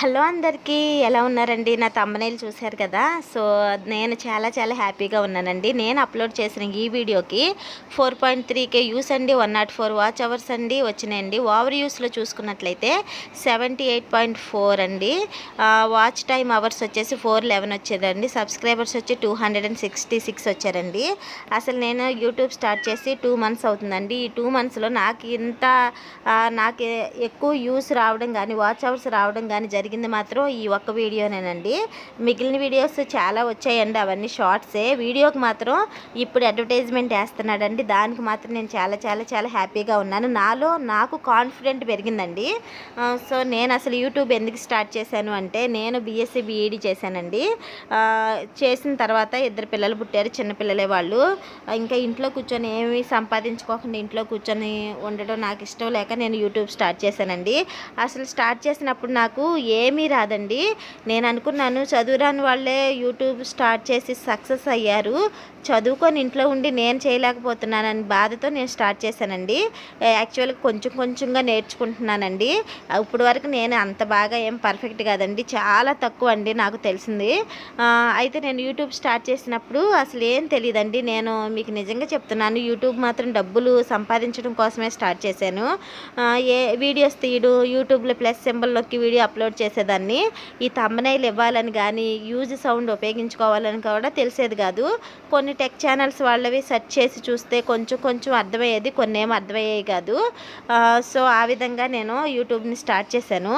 Hello అందరికీ ఎలా ఉన్నారండి? నా తమ్మనేలు చూశారు కదా? సో నేను చాలా చాలా హ్యాపీగా ఉన్నానండి. నేను అప్లోడ్ చేసిన ఈ వీడియోకి four point three K views అండి one naught four watch hours అండి వచ్చినాయండి. ఓవర్ యూస్లో చూసుకున్నట్లయితే సెవెంటీ ఎయిట్ పాయింట్ ఫోర్ అండి వాచ్ టైం అవర్స్ వచ్చేసి ఫోర్ లెవెన్ వచ్చేదండి. సబ్స్క్రైబర్స్ వచ్చి two hundred and sixty six వచ్చారండి. అసలు నేను యూట్యూబ్ స్టార్ట్ చేసి టూ మంత్స్ అవుతుందండి. ఈ టూ మంత్స్లో నాకు ఇంత నాకు ఎక్కువ యూస్ రావడం కానీ వాచ్ అవర్స్ రావడం కానీ జరిగింది మాత్రం ఈ ఒక్క వీడియోనేనండి. మిగిలిన వీడియోస్ చాలా వచ్చాయండి అవన్నీ షార్ట్సే. వీడియోకి మాత్రం ఇప్పుడు అడ్వర్టైజ్మెంట్ వేస్తున్నాడండి. దానికి మాత్రం నేను చాలా చాలా చాలా హ్యాపీగా ఉన్నాను. నాలో నాకు కాన్ఫిడెంట్ పెరిగిందండి. సో నేను అసలు యూట్యూబ్ ఎందుకు స్టార్ట్ చేశాను అంటే నేను బీఎస్సీ బీఈడి చేశానండి. చేసిన తర్వాత ఇద్దరు పిల్లలు పుట్టారు చిన్నపిల్లలే వాళ్ళు. ఇంకా ఇంట్లో కూర్చొని ఏమీ సంపాదించుకోకుండా ఇంట్లో కూర్చొని ఉండడం నాకు ఇష్టం లేక నేను యూట్యూబ్ స్టార్ట్ చేశానండి. అసలు స్టార్ట్ చేసినప్పుడు నాకు ఏ ఏమీ రాదండి. నేను అనుకున్నాను చదువురాని వాళ్ళే యూట్యూబ్ స్టార్ట్ చేసి సక్సెస్ అయ్యారు. చదువుకొని ఇంట్లో ఉండి నేను చేయలేకపోతున్నానని బాధతో నేను స్టార్ట్ చేశానండి. యాక్చువల్గా కొంచెం కొంచెంగా నేర్చుకుంటున్నానండి. ఇప్పుడు వరకు నేను అంత బాగా ఏం పర్ఫెక్ట్ కాదండి. చాలా తక్కువ అండి నాకు తెలిసింది. అయితే నేను యూట్యూబ్ స్టార్ట్ చేసినప్పుడు అసలు ఏం తెలియదండి నేను మీకు నిజంగా చెప్తున్నాను యూట్యూబ్ మాత్రం డబ్బులు సంపాదించడం కోసమే స్టార్ట్ చేశాను. ఏ వీడియోస్ తీయడం యూట్యూబ్లో ప్లస్ సింబల్ నొక్కి వీడియో అప్లోడ్ చేసేదాన్ని. ఈ తమ్మనైలు ఇవ్వాలని కానీ యూజ్ సౌండ్ ఉపయోగించుకోవాలని కూడా తెలిసేది కాదు. కొన్ని టెక్ ఛానల్స్ వాళ్ళవి సెర్చ్ చేసి చూస్తే కొంచెం కొంచెం అర్థమయ్యేది కొన్ని ఏమో అర్థమయ్యేవి కాదు. సో ఆ విధంగా నేను యూట్యూబ్ని స్టార్ట్ చేశాను.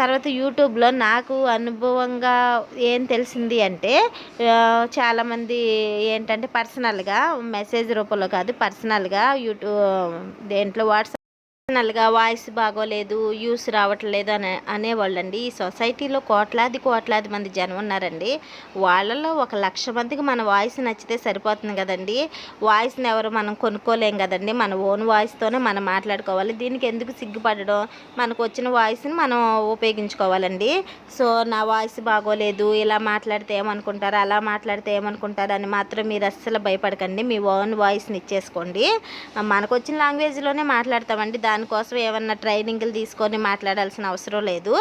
తర్వాత యూట్యూబ్లో నాకు అనుభవంగా ఏం తెలిసింది అంటే చాలామంది ఏంటంటే పర్సనల్గా మెసేజ్ రూపంలో కాదు పర్సనల్గా యూట్యూబ్ దేంట్లో వాట్సాప్ పర్సనల్గా వాయిస్ బాగోలేదు యూస్ రావట్లేదు అనే అనేవాళ్ళండి. ఈ సొసైటీలో కోట్లాది కోట్లాది మంది జనం ఉన్నారండి. వాళ్ళలో ఒక లక్ష మందికి మన వాయిస్ నచ్చితే సరిపోతుంది కదండి. వాయిస్ని ఎవరు మనం కొనుక్కోలేం కదండి. మన ఓన్ వాయిస్తోనే మనం మాట్లాడుకోవాలి. దీనికి ఎందుకు సిగ్గుపడడం? మనకు వచ్చిన వాయిస్ని మనం ఉపయోగించుకోవాలండి. సో నా వాయిస్ బాగోలేదు ఇలా మాట్లాడితే ఏమనుకుంటారు అలా మాట్లాడితే ఏమనుకుంటారు అని మాత్రం మీరు అస్సలు భయపడకండి. మీ ఓన్ వాయిస్ని ఇచ్చేసుకోండి. మనకు వచ్చిన లాంగ్వేజ్లోనే మాట్లాడతామండి. దాని దానికోసం ఏమన్నా ట్రైనింగ్లు తీసుకొని మాట్లాడాల్సిన అవసరం లేదు.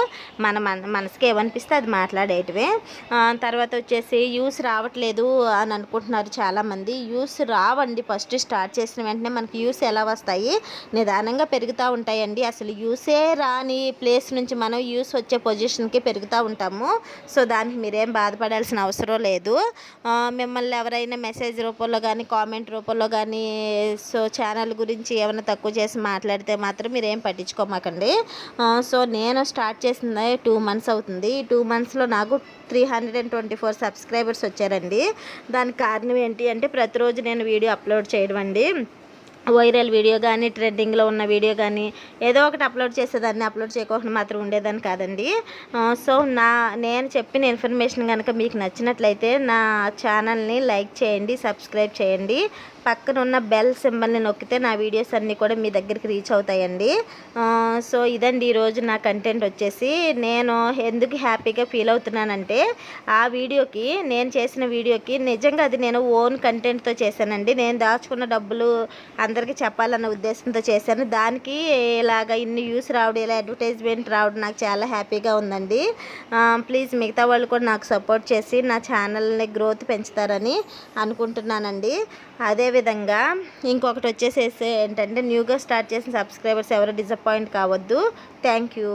మన మన మనసుకి ఏమనిపిస్తే అది మాట్లాడేటివే. తర్వాత వచ్చేసి యూస్ రావట్లేదు అని అనుకుంటున్నారు చాలామంది. యూస్ రావండి. ఫస్ట్ స్టార్ట్ చేసిన వెంటనే మనకి యూస్ ఎలా వస్తాయి? నిదానంగా పెరుగుతూ ఉంటాయండి. అసలు యూసే రాని ప్లేస్ నుంచి మనం యూస్ వచ్చే పొజిషన్కి పెరుగుతూ ఉంటాము. సో దానికి మీరేం బాధపడాల్సిన అవసరం లేదు. మిమ్మల్ని ఎవరైనా మెసేజ్ రూపంలో కానీ కామెంట్ రూపంలో కానీ సో ఛానల్ గురించి ఏమైనా తక్కువ చేసి మాట్లాడితే మాత్రం మీరు ఏం పట్టించుకోమాకండి సో నేను స్టార్ట్ చేసింది టూ మంత్స్ అవుతుంది. ఈ టూ మంత్స్లో నాకు three hundred and twenty four subscribers వచ్చారండి. దానికి కారణం ఏంటి అంటే ప్రతిరోజు నేను వీడియో అప్లోడ్ చేయడం అండి. వైరల్ వీడియో కానీ ట్రెండింగ్లో ఉన్న వీడియో కానీ ఏదో ఒకటి అప్లోడ్ చేసేదాన్ని అప్లోడ్ చేయకుండా మాత్రం ఉండేదాన్ని కాదండి. సో నా నేను చెప్పిన ఇన్ఫర్మేషన్ కనుక మీకు నచ్చినట్లయితే నా ఛానల్ని లైక్ చేయండి సబ్స్క్రైబ్ చేయండి. పక్కన ఉన్న బెల్ సింబల్ని నొక్కితే నా వీడియోస్ అన్నీ కూడా మీ దగ్గరికి రీచ్ అవుతాయండి. సో ఇదండి ఈరోజు నా కంటెంట్ వచ్చేసి. నేను ఎందుకు హ్యాపీగా ఫీల్ అవుతున్నానంటే ఆ వీడియోకి నేను చేసిన వీడియోకి నిజంగా అది నేను ఓన్ కంటెంట్తో చేశానండి. నేను దాచుకున్న డబ్బులు అంత అందరికీ చెప్పాలన్న ఉద్దేశంతో చేశాను. దానికి ఇలాగ ఇన్ని వ్యూస్ రావడం ఇలా అడ్వర్టైజ్మెంట్ రావడం నాకు చాలా హ్యాపీగా ఉందండి. ప్లీజ్ మిగతా వాళ్ళు కూడా నాకు సపోర్ట్ చేసి నా ఛానల్ని గ్రోత్ పెంచుతారని అనుకుంటున్నానండి. అదేవిధంగా ఇంకొకటి వచ్చేసేసి ఏంటంటే న్యూగా స్టార్ట్ చేసిన సబ్స్క్రైబర్స్ ఎవరు డిసప్పాయింట్ కావద్దు. Thank you